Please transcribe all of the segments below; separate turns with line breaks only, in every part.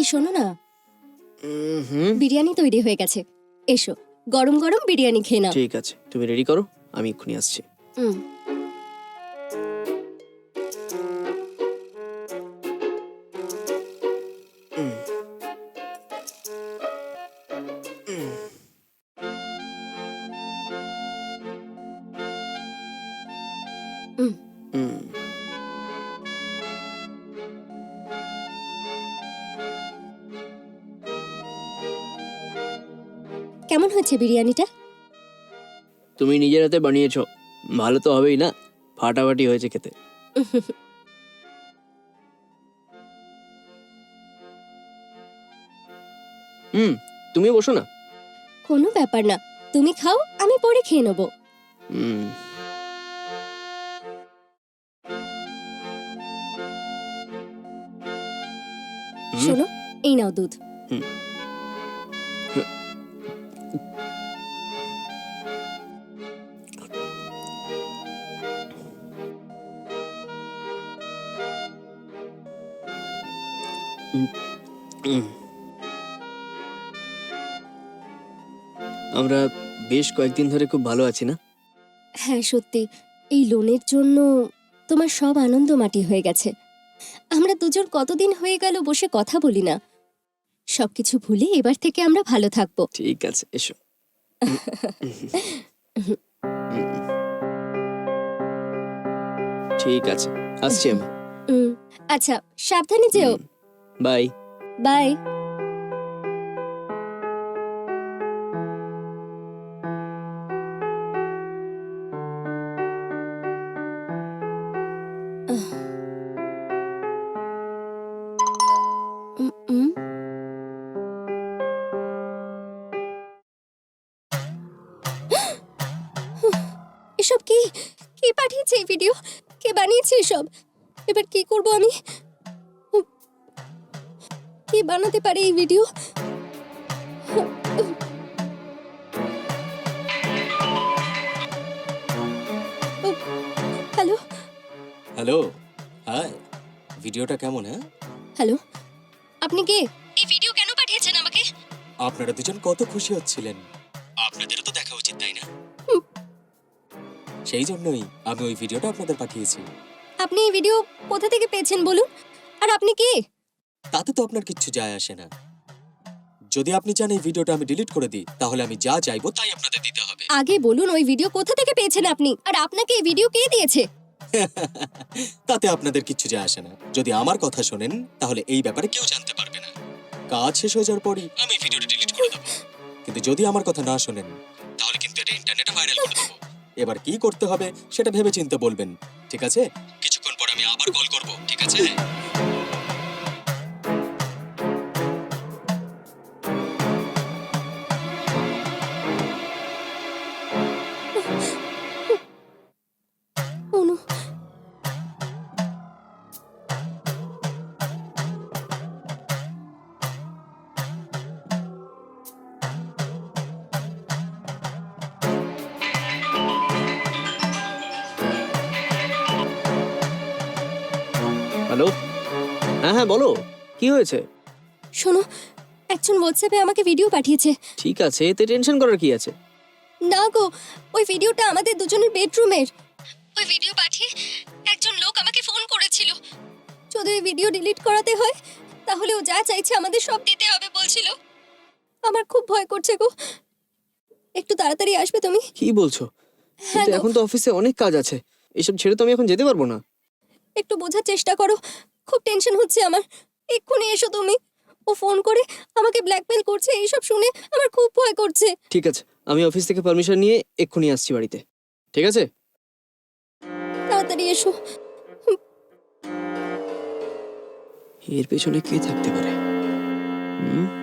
এই শোনো না। বিরিয়ানি তৈরি হয়ে গেছে। এসো গরম গরম বিরিয়ানি খেয়ে নাও।
ঠিক আছে তুমি রেডি করো? আমি এক্ষুনি আসছি।
হুম।
হুম।
হয়েছে বিরিয়ানিটা?
তুমি নিজের হাতে বানিয়েছো। ভালো তো হবেই না? ফাটাফাটি হয়েছে খেতে। হুম তুমি বসো না।
কোনো ব্যাপার না। তুমি খাও আমি পরে খেয়ে নেব।
হুম।
শোনো এই নাও দুধ।
হুম। আমরা বেশ কয়েকদিন ধরে খুব ভালো আছি না?
হ্যাঁ সত্যি। এই লোনের জন্য তোমার সব আনন্দ মাটি হয়ে গেছে। আমরা দুজন কতদিন হয়ে গেল বসে কথা বলি না। সবকিছু ভুলে এবার থেকে আমরা ভালো থাকব।
ঠিক আছে এসো। ঠিক আছে আসছি আমি।
আচ্ছা সাবধানে যেও।
বাই।
বাই। এসব কি? কে পাঠিয়েছে এই ভিডিও কে বানিয়েছে এসব? এবার কি করব আমি? কে বানাতে পারে এই ভিডিও হ্যালো?
হ্যালো হাই ভিডিওটা কেমন হ্যাঁ?
হ্যালো? আপনি কে? এই ভিডিও কেন পাঠিয়েছেন আমাকে?
আপনারা দুজন কত খুশি হচ্ছিলেন। আপনাদেরও তো দেখা উচিত তাই না? সেই জন্যই আমি ওই ভিডিওটা আপনাদের পাঠিয়েছি।
আপনি এই ভিডিও কোথা থেকে পেয়েছেন বলুন? আর আপনি কে?
তাতে তো আপনার কিচ্ছু যায় আসে না। যদি আপনি চান এই ভিডিওটা আমি ডিলিট করে দিই তাহলে আমি যা চাইব তাই আপনাদের দিতে হবে।
আগে বলুন ওই ভিডিও কোথা থেকে পেয়েছেন আপনি? আর আপনাকে এই ভিডিও কে দিয়েছে?
তাতে আপনাদের কিচ্ছু যায় আসে না। যদি আমার কথা শোনেন তাহলে এই ব্যাপারে কেউ জানতে পারবে না। কাজ শেষ হয়ে যাওয়ার পরই আমি ভিডিওটা ডিলিট করে দেবো। কিন্তু যদি আমার কথা না শোনেন তাহলে কিন্তু এটা ইন্টারনেটে ভাইরাল করে দেবো। এবার কি করতে হবে সেটা ভেবে চিন্তে বলবেন। ঠিক আছে? কিছুক্ষণ পর আমি আবার কল করব। ঠিক আছে?
হ্যালো? হ্যাঁ হ্যাঁ বলো। কি হয়েছে?
শোনো একজন হোয়াটসঅ্যাপে আমাকে ভিডিও পাঠিয়েছে।
ঠিক আছে এতে টেনশন করার কি আছে?
না গো ওই ভিডিওটা আমাদের দুজনের বেডরুমের। ওই ভিডিও পাঠিয়ে একজন লোক আমাকে ফোন করেছিল। যদি ওই ভিডিও ডিলিট করাতে হয় তাহলে ও যা চাইছে আমাদের সব দিতে হবে বলছিল। আমার খুব ভয় করছে গো। একটু তাড়াতাড়ি আসবে তুমি?
কি বলছো?
হ্যাঁ
কিন্তু এখন তো অফিসে অনেক কাজ আছে। এসব ছেড়ে তো আমি এখন যেতে পারব না।
একটু বোঝার চেষ্টা করো। খুব টেনশন হচ্ছে আমার। এক্ষুনি এসো তুমি। ও ফোন করে আমাকে ব্ল্যাকমেল করছে এইসব শুনে আমার খুব ভয় করছে।
ঠিক আছে আমি অফিস থেকে পারমিশন নিয়ে এক্ষুনি আসছি বাড়িতে। ঠিক আছে?
তাড়াতাড়ি এসো।
এর পেছনে কে থাকতে পারে? হুম?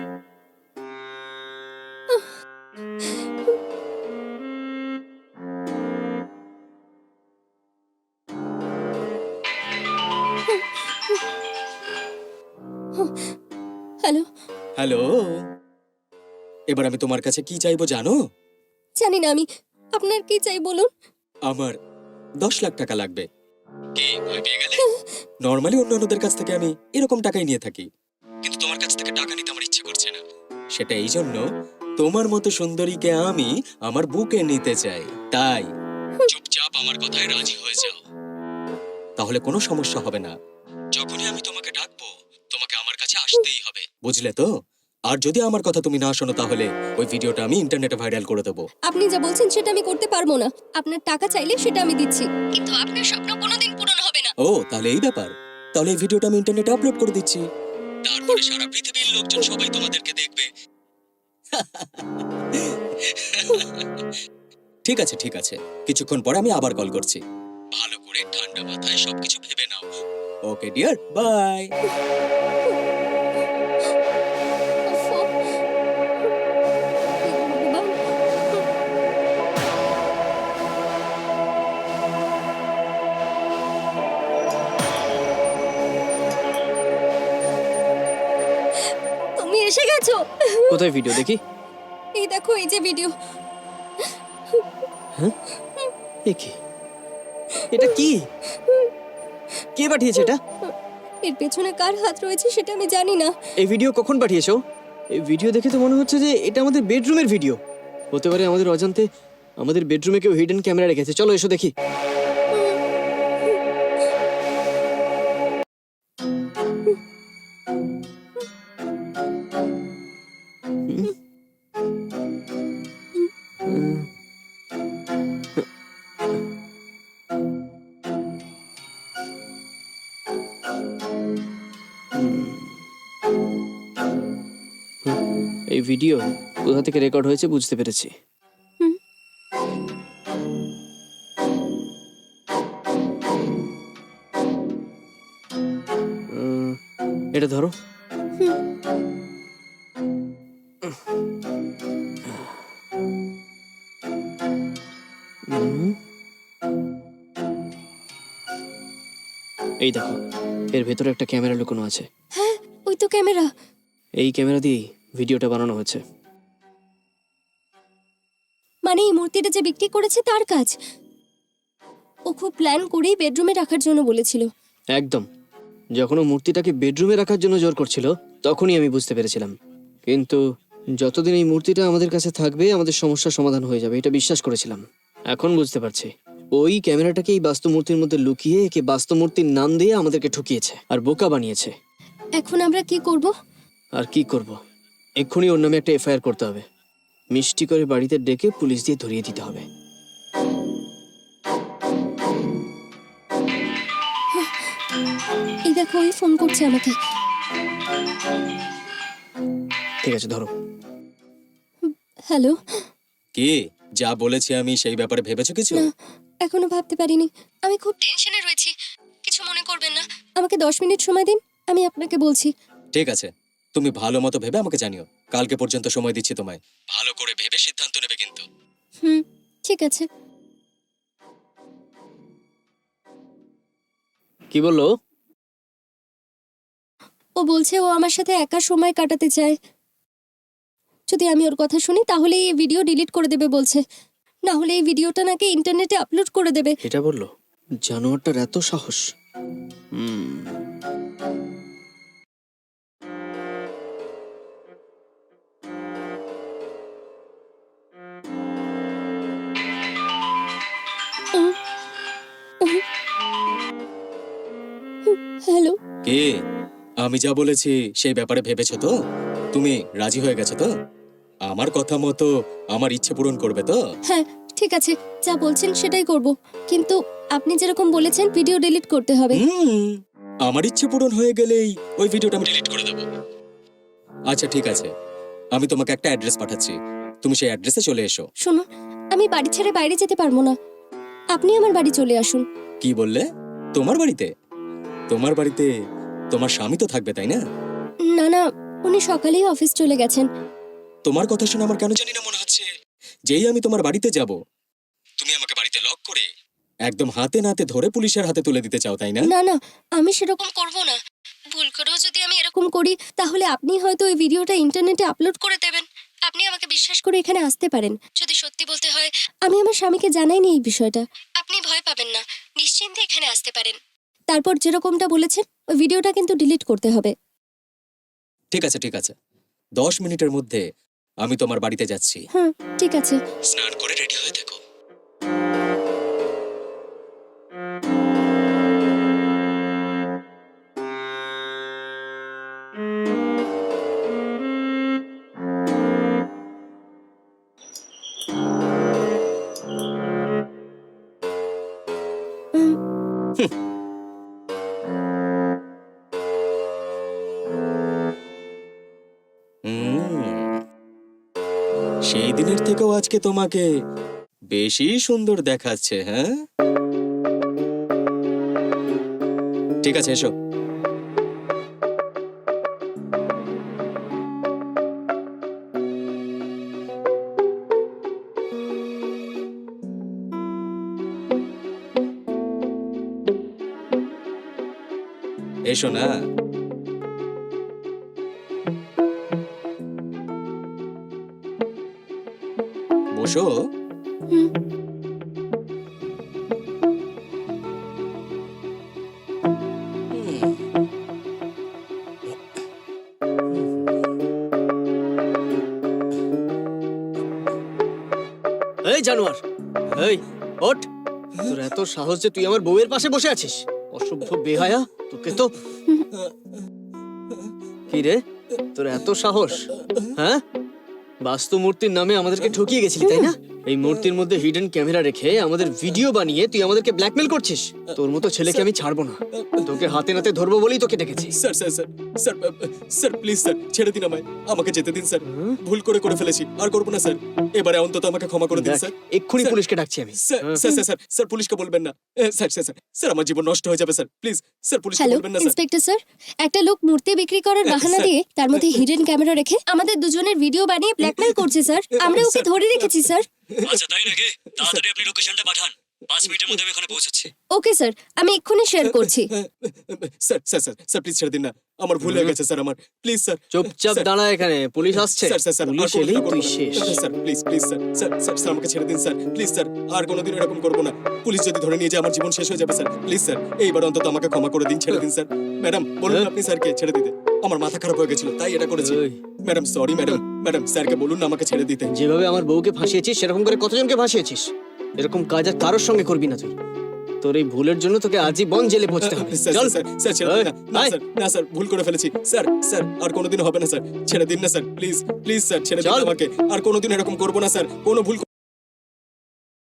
এবার আমি তোমার কাছে কি চাইব জানো?
জানি না আমি। আপনার কি চাই বলুন?
আমার দশ লাখ টাকা লাগবে। কি ভয় পেয়ে গেলে? নর্মালি অন্যান্যদের কাছ থেকে আমি এরকম টাকাই নিয়ে থাকি। কিন্তু তোমার কাছ কাছ থেকে টাকা নিতে আমার ইচ্ছে করছে না। সেটা এই জন্য তোমার মতো সুন্দরীকে আমি আমার বুকে নিতে চাই। তাই চুপচাপ আমার কথায় রাজি হয়ে যাও। তাহলে কোনো সমস্যা হবে না। যখনই আমি তোমাকে ডাকবো তোমাকে আমার কাছে আসতেই হবে। বুঝলে তো? আর যদি আমার কথা তুমি না শোনো তাহলে ওই ভিডিওটা আমি ইন্টারনেটে ভাইরাল করে দেবো।
আপনি যা বলছেন সেটা আমি করতে পারব না। আপনার টাকা চাইলে সেটা আমি দিচ্ছি। কিন্তু আপনার স্বপ্ন কোনোদিন পূরণ হবে না।
ও তাহলে এই ব্যাপার। তাহলে এই ভিডিওটা আমি ইন্টারনেটে আপলোড করে দিচ্ছি। তারপরে সারা পৃথিবীর লোকজন সবাই তোমাদেরকে দেখবে। ঠিক আছে ঠিক আছে। কিছুক্ষণ পরে আমি আবার কল করছি। ভালো করে ঠান্ডা মাথায় সবকিছু ভেবে নাও। Okay dear. বাই।
এসে গেছো?
কোথায় ভিডিও দেখি।
এই দেখো এই যে ভিডিও
এ কি? এটা কি? কে পাঠিয়েছে এটা?
এর পেছনে কার হাত রয়েছে সেটা আমি জানি না।
এই ভিডিও কখন পাঠিয়েছো? এই ভিডিও দেখে তো মনে হচ্ছে যে এটা আমাদের বেডরুমের ভিডিও হতে পারে আমাদের অজান্তে আমাদের বেডরুমে কেউ হিডেন ক্যামেরা রেখেছে। চলো এসো দেখি। ভিডিও কোথা থেকে রেকর্ড হয়েছে বুঝতে পেরেছি। এটা ধরো। এই দেখো এর ভেতরে একটা ক্যামেরা লুকোনো আছে।
হ্যাঁ ওই তো ক্যামেরা।
এই ক্যামেরা দিয়েই ভিডিওটা বানানো হয়েছে।
মানে এই মূর্তিটা যে বিক্রি করেছে তার কাজ? ও খুব প্ল্যান করেই বেডরুমে রাখার জন্য বলেছিল।
একদম। যখন ও মূর্তিটাকে বেডরুমে রাখার জন্য জোর করছিল তখনই আমি বুঝতে পেরেছিলাম। কিন্তু যতদিন এই মূর্তিটা আমাদের কাছে থাকবে আমাদের সমস্যার সমাধান হয়ে যাবে এটা বিশ্বাস করেছিলাম। এখন বুঝতে পারছি। ওই ক্যামেরাটাকে এই বাস্তু মূর্তির মধ্যে লুকিয়ে একে বাস্তু মূর্তির নাম দিয়ে আমাদেরকে ঠকিয়েছে আর বোকা বানিয়েছে।
এখন আমরা কি করব?
আর কি করব? এক্ষুনি ওর নামে একটা এফআইআর করতে হবে। মিষ্টি করে বাড়িতে ডেকে পুলিশ দিয়ে ধরিয়ে দিতে হবে।
এই দেখো ওই ফোন করছে আমাকে।
ঠিক আছে ধরো।
হ্যালো?
কি? যা বলেছি আমি সেই ব্যাপারে ভেবেছো কিছু?
না এখনও ভাবতে পারিনি। আমি খুব টেনশনে রয়েছি। কিছু মনে করবেন না। আমাকে দশ মিনিট সময় দিন আমি আপনাকে বলছি।
ঠিক আছে। তুমি ভালো মতো ভেবে আমাকে জানিও। কালকে পর্যন্ত সময় দিচ্ছি তোমায়। ভালো করে ভেবে সিদ্ধান্ত নেবে কিন্তু।
হুম ঠিক আছে।
কি বলল?
ও বলছে ও আমার সাথে একা সময় কাটাতে চায়। যদি আমি ওর কথা শুনি তাহলে এই ভিডিও ডিলিট করে দেবে বলছে। না হলে এই ভিডিওটা নাকি ইন্টারনেটে আপলোড করে দেবে।
এটা বলল? জানোয়ারটার এত সাহস। হুম।
কে আমি যা বলেছি সেই ব্যাপারে ভেবেছো তো? তুমি রাজি হয়ে গেছো তো? আমার কথা মতো আমার ইচ্ছে পূরণ করবে তো?
হ্যাঁ ঠিক আছে যা বলছেন সেটাই করব। কিন্তু আপনি যেরকম বলেছেন ভিডিও ডিলিট করতে হবে।
আমার ইচ্ছে পূরণ হয়ে গেলেই ওই ভিডিওটা আমি ডিলিট করে দেবো। আচ্ছা ঠিক আছে। আমি তোমাকে একটা অ্যাড্রেস পাঠাচ্ছি। তুমি সেই অ্যাড্রেসে চলে এসো।
শোনো আমি বাড়ি ছেড়ে বাইরে যেতে পারব না। আপনি আমার বাড়ি চলে আসুন।
কি বললে? তোমার বাড়িতে? তোমার বাড়িতে তোমার স্বামী তো থাকবে তাই না?
না না উনি সকালেই অফিস চলে গেছেন।
তোমার কথা শুনে আমার কেন জানি না মনে হচ্ছে। যেই আমি তোমার বাড়িতে যাব তুমি আমাকে বাড়িতে লক করে একদম হাতে নাতে ধরে পুলিশের হাতে তুলে দিতে চাও তাই না?
না না আমি সেরকম করব না। ভুল করেও যদি আমি এরকম করি তাহলে আপনি হয়তো ওই ভিডিওটা ইন্টারনেটে আপলোড করে দেবেন। আপনি আমাকে বিশ্বাস করে এখানে আসতে পারেন। যদি সত্যি বলতে হয় আমি আমার স্বামীকে জানাইনি এই বিষয়টা। আপনি ভয় পাবেন না। নিশ্চিন্তে এখানে আসতে পারেন। তারপর যেরকমটা বলেছেন ওই ভিডিওটা কিন্তু ডিলিট করতে হবে।
ঠিক আছে ঠিক আছে। দশ মিনিটের মধ্যে আমি তোমার বাড়িতে যাচ্ছি।
হ্যাঁ ঠিক আছে।
স্নান করে রেডি হয়ে থেকো। সেই দিনের থেকেও আজকে তোমাকে বেশি সুন্দর দেখাচ্ছে হ্যাঁ? ঠিক আছে এসো। এসো না। বসো।
এই জানোয়ার, এই, ওঠ। তোর এত সাহস যে তুই আমার বউয়ের পাশে বসে আছিস। অসভ্য বেহায়া, তোকে তো কি রে? তোর এত সাহস হ্যাঁ? বাস্তু মূর্তির নামে আমাদেরকে ঠকিয়ে গেছিলি তাই না? এই মূর্তির মধ্যে হিডেন ক্যামেরা রেখে আমাদের ভিডিও বানিয়ে তুই আমাদেরকে ব্ল্যাকমেল করছিস। তোর মতো ছেলেকে আমি ছাড়বো না। তোকে হাতে নাতে ধরবো বলেই তোকে ডেকেছি।
Sir sir sir sir sir please sir ছেড়ে দিন আমায়। আমাকে যেতে দিন স্যার। ভুল করে করে ফেলেছি। আর করব না স্যার। এবারে অন্তত আমাকে ক্ষমা করে দিন স্যার।
এক্ষুনি পুলিশকে ডাকছি আমি।
Sir. Sir sir sir sir পুলিশকে বলবেন না। স্যার স্যার স্যার স্যার আমার জীবন নষ্ট হয়ে যাবে স্যার। প্লিজ স্যার পুলিশকে বলবেন না স্যার।
ইন্সপেক্টর স্যার একটা লোক মূর্তি বিক্রি করার বাহানা দিয়ে তার মধ্যে হিডেন ক্যামেরা রেখে আমাদের দুজনের ভিডিও বানিয়ে ব্ল্যাকমেল করছে স্যার। আমরা ওকে ধরে রেখেছি স্যার।
আচ্ছা তাই নাকি? তাড়াতাড়ি আপনি লোকেশনটা পাঠান। পাঁচ মিনিটের মধ্যে আমি এখানে পৌঁছাচ্ছি।
ওকে স্যার আমি এক্ষুনি শেয়ার করছি।
Sir sir sir sir please ছেড়ে দিন না। আমার ভুল হয়ে গেছে স্যার আমার। প্লিজ স্যার
চুপচাপ দাঁড়া এখানে। পুলিশ আসছে।
স্যার স্যার স্যার আর
পুলিশ
কোনোদিন
এলেই তুই। শেষ।
Sir please please sir sir sir sir আমাকে ছেড়ে দিন স্যার প্লিজ স্যার আর কোনোদিন এরকম করব না। পুলিশ যদি ধরে নিয়ে যায় আমার জীবন শেষ হয়ে যাবে স্যার প্লিজ স্যার এইবার অন্তত আমাকে ক্ষমা করে দিন ছেড়ে দিন স্যার ম্যাডাম বলুন
হ্যাঁ।
আপনি স্যারকে ছেড়ে দিতে? আমার মাথা খারাপ হয়ে গেছিল তাই এটা করেছি। Madam sorry madam. ম্যাডাম স্যারকে বলুন না আমাকে ছেড়ে দিতে।
যেভাবে আমার বউকে ফাঁসিয়েছিস সেরকম করে কতজনকে ফাঁসিয়েছিস? এরকম কাজ আর কারোর সঙ্গে করবি না তুই। তোর এই ভুলের জন্য তোকে আজীবন জেলে পৌঁছতে হবে।
স্যার
চল।
স্যার স্যার ছেড়ে দিন না। স্যার না স্যার ভুল করে ফেলেছি। স্যার স্যার আর কোনোদিন হবে না স্যার। ছেড়ে দিন না স্যার প্লিজ প্লিজ স্যার ছেড়ে দিন। আমাকে। আর কোনোদিন এরকম করব না স্যার। কোনো ভুল